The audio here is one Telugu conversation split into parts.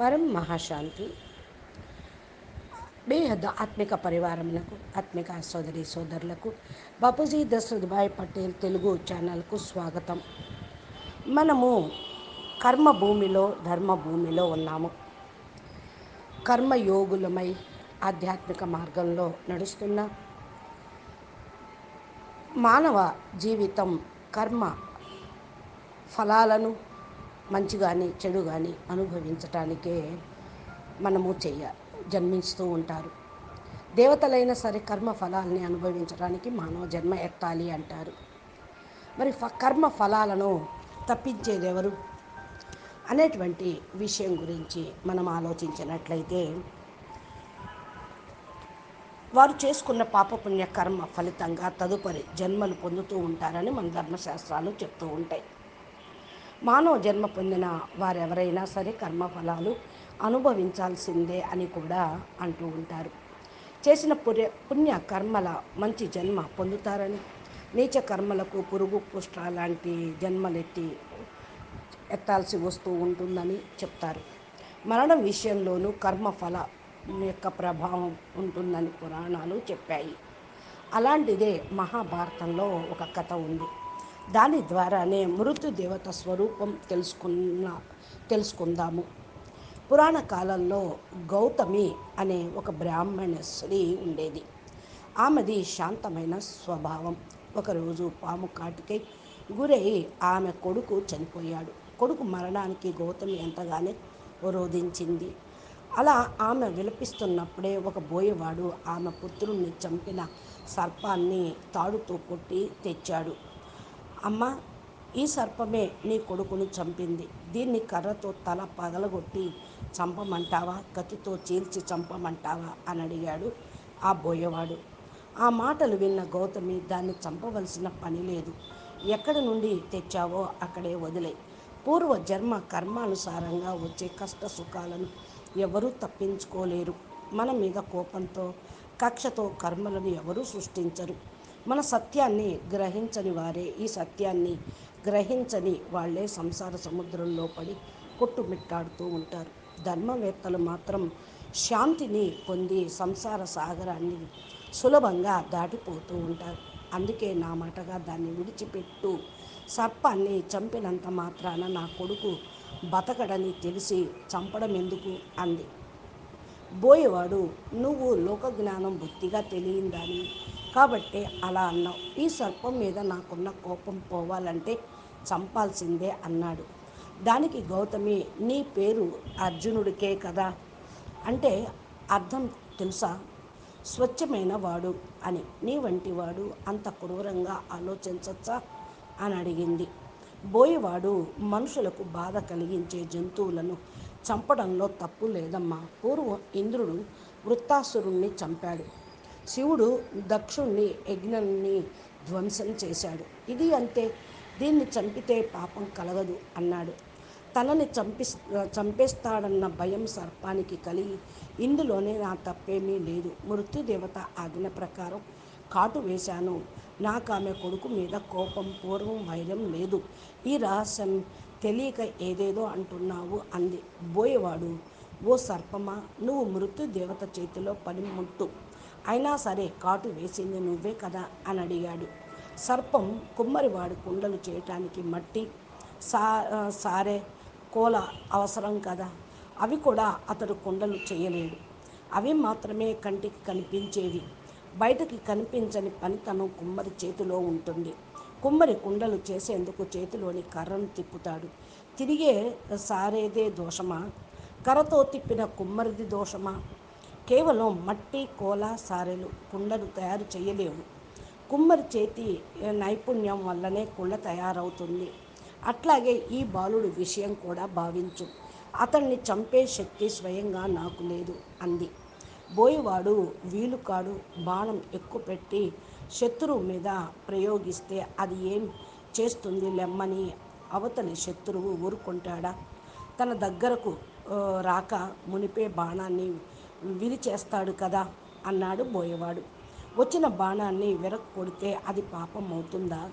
పరం మహాశాంతి. బేహద్ ఆత్మిక పరివారములకు ఆత్మిక సోదరి సోదరులకు బాపూజీ దశరథభాయ్ పటేల్ తెలుగు ఛానల్కు స్వాగతం. మనము కర్మ భూమిలో ధర్మ భూమిలో ఉన్నాము. కర్మయోగులమై ఆధ్యాత్మిక మార్గంలో నడుస్తున్న మానవ జీవితం కర్మ ఫలాలను మంచి కానీ చెడు కానీ అనుభవించటానికే మనము చెయ్య జన్మిస్తూ ఉంటారు. దేవతలైనా సరే కర్మ ఫలాల్ని అనుభవించడానికి మానవ జన్మ ఎత్తాలి అంటారు. మరి ఫ కర్మ ఫలాలను తప్పించేది ఎవరు అనేటువంటి విషయం గురించి మనం ఆలోచించినట్లయితే వారు చేసుకున్న పాపపుణ్య కర్మ ఫలితంగా తదుపరి జన్మలు పొందుతూ ఉంటారని మన ధర్మశాస్త్రాలు చెప్తూ ఉంటాయి. మానవ జన్మ పొందిన వారెవరైనా సరే కర్మఫలాలు అనుభవించాల్సిందే అని కూడా అంటూ ఉంటారు. చేసిన పుణ్య పుణ్య కర్మల మంచి జన్మ పొందుతారని నీచ కర్మలకు పురుగు పుష్ట లాంటి జన్మలెత్తి ఎత్తాల్సి వస్తూ ఉంటుందని చెప్తారు. మరణం విషయంలోనూ కర్మఫల యొక్క ప్రభావం ఉంటుందని పురాణాలు చెప్పాయి. అలాంటిదే మహాభారతంలో ఒక కథ ఉంది. దాని ద్వారానే మృత్యు దేవత స్వరూపం తెలుసుకున్న తెలుసుకుందాము. పురాణ కాలంలో గౌతమి అనే ఒక బ్రాహ్మణ స్త్రీ ఉండేది. ఆమెది శాంతమైన స్వభావం. ఒకరోజు పాము కాటికై గురై ఆమె కొడుకు చనిపోయాడు. కొడుకు మరణానికి గౌతమి ఎంతగానే రోధించింది. అలా ఆమె విలపిస్తున్నప్పుడే ఒక బోయవాడు ఆమె పుత్రుణ్ణి చంపిన సర్పాన్ని తాడుతో కొట్టి తెచ్చాడు. అమ్మ ఈ సర్పమే నీ కొడుకును చంపింది. దీన్ని కర్రతో తల పగలగొట్టి చంపమంటావా? కత్తితో చీల్చి చంపమంటావా? అని అడిగాడు ఆ బోయవాడు. ఆ మాటలు విన్న గౌతమి దాన్ని చంపవలసిన పని లేదు. ఎక్కడి నుండి తెచ్చావో అక్కడే వదిలే. పూర్వ జన్మ కర్మానుసారంగా వచ్చే కష్ట సుఖాలను ఎవరూ తప్పించుకోలేరు. మన మీద కోపంతో కక్షతో కర్మలను ఎవరూ సృష్టించరు. మన సత్యాన్ని గ్రహించని వారే ఈ సత్యాన్ని గ్రహించని వాళ్ళే సంసార సముద్రంలో పడి కొట్టుమిట్టాడుతూ ఉంటారు. ధర్మవేత్తలు మాత్రం శాంతిని పొంది సంసార సాగరాన్ని సులభంగా దాటిపోతూ ఉంటారు. అందుకే నా మాటగా దాన్ని విడిచిపెట్టు. సర్పాన్ని చంపినంత మాత్రాన నా కొడుకు బతకడని తెలిసి చంపడం ఎందుకు? అంది. బోయేవాడు నువ్వు లోకజ్ఞానం బొత్తిగా తెలియందని కాబట్టి అలా అన్నావు. ఈ సర్పం మీద నాకున్న కోపం పోవాలంటే చంపాల్సిందే అన్నాడు. దానికి గౌతమి నీ పేరు అర్జునుడికే కదా? అంటే అర్థం తెలుసా? స్వచ్ఛమైన వాడు అని. నీ వంటి వాడు అంత క్రూరంగా ఆలోచించచ్చా? అని అడిగింది. బోయవాడు మనుషులకు బాధ కలిగించే జంతువులను చంపడంలో తప్పు లేదమ్మా. పూర్వం ఇంద్రుడు వృత్తాసురుణ్ణి చంపాడు. శివుడు దక్షుణ్ణి యజ్ఞాన్ని ధ్వంసం చేశాడు. ఇది అంతే దీన్ని చంపితే పాపం కలగదు అన్నాడు. తనని చంపి చంపేస్తాడన్న భయం సర్పానికి కలిగి ఇందులోనే నా తప్పేమీ లేదు. మృత్యుదేవత ఆజ్ఞ ప్రకారం కాటు వేశాను. నాకు ఆమె కొడుకు మీద కోపం పూర్వం వైరం లేదు. ఈ రహస్యం తెలియక ఏదేదో అంటున్నావు అంది. బోయేవాడు ఓ సర్పమా నువ్వు మృత్యుదేవత చేతిలో పనిముట్టు అయినా సరే కాటు వేసింది నువ్వే కదా అని అడిగాడు. సర్పం కుమ్మరివాడు కుండలు చేయటానికి మట్టి సా సారే కోల అవసరం కదా. అవి కూడా అతడు కుండలు చేయలేడు. అవి మాత్రమే కంటికి కనిపించేవి. బయటకి కనిపించని పనితనం కుమ్మరి చేతిలో ఉంటుంది. కుమ్మరి కుండలు చేసేందుకు చేతిలోని కర్రను తిప్పుతాడు. తిరిగే సారేదే దోషమా? కర్రతో తిప్పిన కుమ్మరిది దోషమా? కేవలం మట్టి కోల సారెలు కుండలు తయారు చేయలేవు. కుమ్మరి చేతి నైపుణ్యం వల్లనే కుండ తయారవుతుంది. అట్లాగే ఈ బాలుడు విషయం కూడా భావించు. అతన్ని చంపే శక్తి స్వయంగా నాకు లేదు అంది. బోయవాడు వీలుకాడు బాణం ఎక్కుపెట్టి శత్రువు మీద ప్రయోగిస్తే అది ఏం చేస్తుంది లెమ్మని అవతలి శత్రువు ఊరుకుంటాడా? తన దగ్గరకు రాక మునిపే బాణాన్ని విరిచేస్తాడు కదా అన్నాడు బోయవాడు. వచ్చిన బాణాన్ని విరక్ కొడితే అది పాపం అవుతుందా?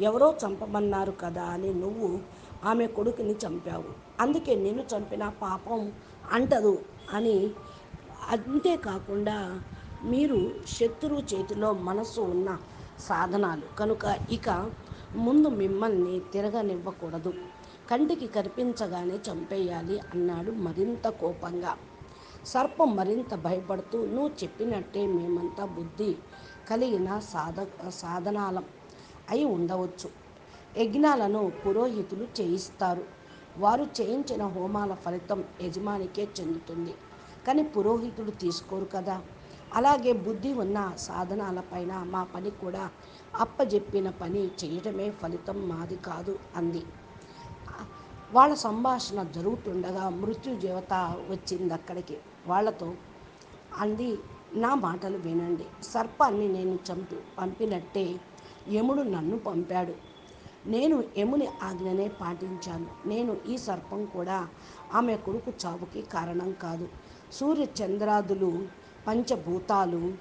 ఎవరో చంపమన్నారు కదా అని నువ్వు ఆమె కొడుకుని చంపావు. అందుకే నిన్ను చంపిన పాపం అంటదు అని అంతేకాకుండా మీరు శత్రువు చేతిలో మనసు ఉన్న సాధనాలు. కనుక ఇక ముందు మిమ్మల్ని తిరగనివ్వకూడదు. కంటికి కనిపించగానే చంపేయాలి అన్నాడు మరింత కోపంగా. సర్పం మరింత భయపడుతూ నువ్వు చెప్పినట్టే మేమంతా బుద్ధి కలిగిన సాధ సాధనాలం అయి ఉండవచ్చు. యజ్ఞాలను పురోహితులు చేయిస్తారు. వారు చేయించిన హోమాల ఫలితం యజమానికే చెందుతుంది. కానీ పురోహితుడు తీసుకోరు కదా. అలాగే బుద్ధి ఉన్న సాధనాలపైన మా పని కూడా అప్పజెప్పిన పని చేయటమే ఫలితం మాది కాదు అంది. వాళ్ళ సంభాషణ జరుగుతుండగా మృత్యుదేవత వచ్చింది అక్కడికి. వాళ్ళతో అంది నా మాటలు వినండి. సర్పాన్ని నేను చంపి పంపినట్టే యముడు నన్ను పంపాడు. నేను యముని ఆజ్ఞనే పాటించాను. నేను ఈ సర్పం కూడా ఆమె కొడుకు చావుకి కారణం కాదు. సూర్య చంద్రాదులు పంచభూతాలు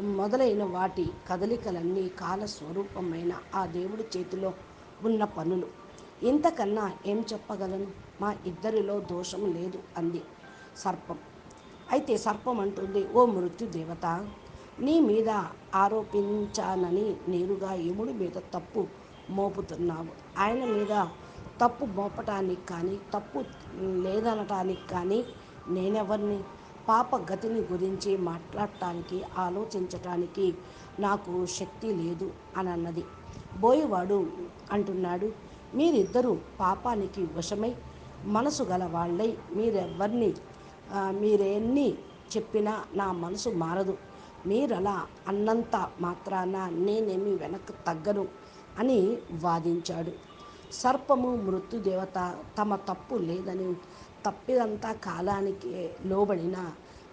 మొదలైన వాటి కదలికలన్నీ కాలస్వరూపమైన ఆ దేవుడి చేతిలో ఉన్న పనులు. ఇంతకన్నా ఏం చెప్పగలను? మా ఇద్దరిలో దోషం లేదు అంది సర్పం. అయితే సర్పం అంటుంది ఓ మృత్యుదేవత నీ మీద ఆరోపించానని నేరుగా యముడి మీద తప్పు మోపుతున్నావు. ఆయన మీద తప్పు మోపటానికి కానీ తప్పు లేదనటానికి కానీ నేనెవరిని? పాప గతిని గురించి మాట్లాడటానికి ఆలోచించటానికి నాకు శక్తి లేదు అని అన్నది బోయవాడు అంటున్నాడు. మీరిద్దరూ పాపానికి వశమై మనసు గల వాళ్ళై మీరెవ్వరిని మీరెన్ని చెప్పినా నా మనసు మారదు. మీరలా అన్నంత మాత్రాన నేనేమి వెనక్కి తగ్గను అని వాదించాడు. సర్పము మృత్యుదేవత తమ తప్పు లేదని తప్పిదంతా కాలానికి లోబడిన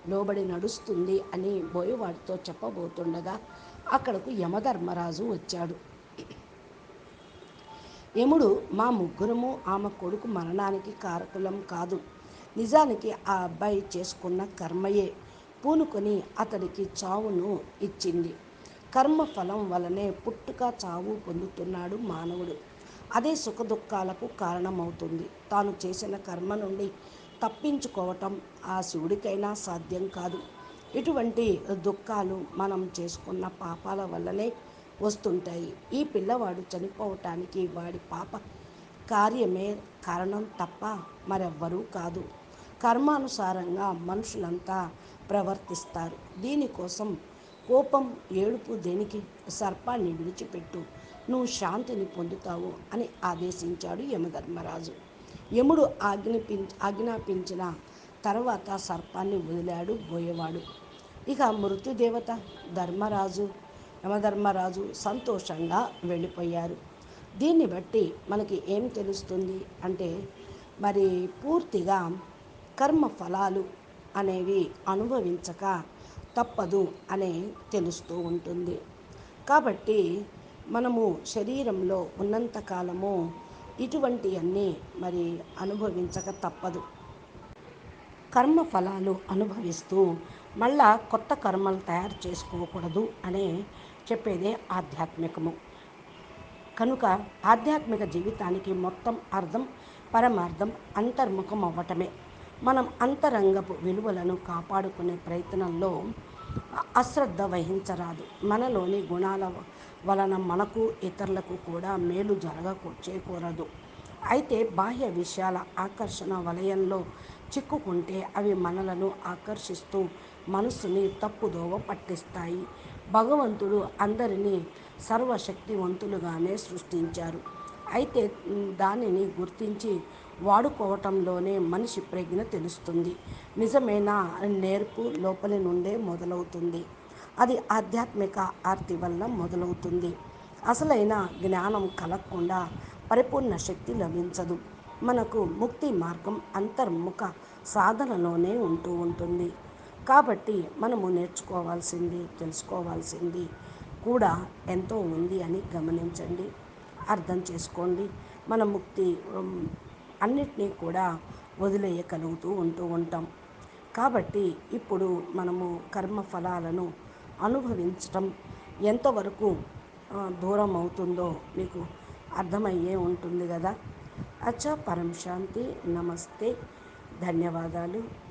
లోబడి నడుస్తుంది అని బోయవాడితో చెప్పబోతుండగా అక్కడకు యమధర్మరాజు వచ్చాడు. యముడు మా ముగ్గురము ఆమె కొడుకు మరణానికి కారకులం కాదు. నిజానికి ఆ అబ్బాయి చేసుకున్న కర్మయే. పూనుకొని అతడికి చావును ఇచ్చింది. కర్మ ఫలం వలనే పుట్టుక చావు పొందుతున్నాడు మానవుడు. అదే సుఖదుఖాలకు కారణమవుతుంది. తాను చేసిన కర్మ నుండి తప్పించుకోవటం ఆ శివుడికైనా సాధ్యం కాదు. ఇటువంటి దుఃఖాలు మనం చేసుకున్న పాపాల వల్లనే వస్తుంటాయి. ఈ పిల్లవాడు చనిపోవటానికి వాడి పాప కార్యమే కారణం తప్ప మరెవ్వరూ కాదు. కర్మానుసారంగా మనుషులంతా ప్రవర్తిస్తారు. దీనికోసం కోపం ఏడుపు దేనికి? సర్పాన్ని విడిచిపెట్టు. నువ్వు శాంతిని పొందుతావు అని ఆదేశించాడు యమధర్మరాజు. యముడు ఆజ్ఞాపి ఆజ్ఞాపించిన తర్వాత సర్పాన్ని వదిలాడు బోయేవాడు. ఇక మృత్యుదేవత ధర్మరాజు యమధర్మరాజు సంతోషంగా వెళ్ళిపోయారు. దీన్ని బట్టి మనకి ఏం తెలుస్తుంది అంటే మరి పూర్తిగా కర్మ ఫలాలు అనేవి అనుభవించక తప్పదు అనే తెలుస్తూ ఉంటుంది. కాబట్టి మనము శరీరంలో ఉన్నంతకాలము ఇటువంటివన్నీ మరి అనుభవించక తప్పదు. కర్మ ఫలాలు అనుభవిస్తూ మళ్ళా కొత్త కర్మలు తయారు చేసుకోకూడదు అనే చెప్పేదే ఆధ్యాత్మికము. కనుక ఆధ్యాత్మిక జీవితానికి మొత్తం అర్థం పరమార్థం అంతర్ముఖం అవ్వటమే మనం అంతరంగపు విలువలను కాపాడుకునే ప్రయత్నంలో అశ్రద్ధ వహించరాదు. మనలోని గుణాల వలన మనకు ఇతరులకు కూడా మేలు జరగకు చేకూరదు. అయితే బాహ్య విషయాల ఆకర్షణ వలయంలో చిక్కుకుంటే అవి మనలను ఆకర్షిస్తూ మనసుని తప్పుదోవ పట్టిస్తాయి. భగవంతుడు అందరినీ సర్వశక్తివంతులుగానే సృష్టించారు. అయితే దానిని గుర్తించి వాడుకోవటంలోనే మనిషి ప్రజ్ఞ తెలుస్తుంది. నిజమైన నేర్పు లోపలి నుండే మొదలవుతుంది. అది ఆధ్యాత్మిక ఆర్తి వల్ల మొదలవుతుంది. అసలైన జ్ఞానం కలగకుండా పరిపూర్ణ శక్తి లభించదు. మనకు ముక్తి మార్గం అంతర్ముఖ సాధనలోనే ఉంటూ ఉంటుంది. కాబట్టి మనము నేర్చుకోవాల్సింది తెలుసుకోవాల్సింది కూడా ఎంతో ఉంది అని గమనించండి. అర్థం చేసుకోండి. మన ముక్తి అన్నిటినీ కూడా వదిలేయగలుగుతూ ఉంటూ ఉంటాం. కాబట్టి ఇప్పుడు మనము కర్మ ఫలాలను అనుభవించటం ఎంతవరకు దూరం అవుతుందో మీకు అర్థమయ్యే ఉంటుంది కదా. అచ్చా పరం శాంతి నమస్తే. ధన్యవాదాలు.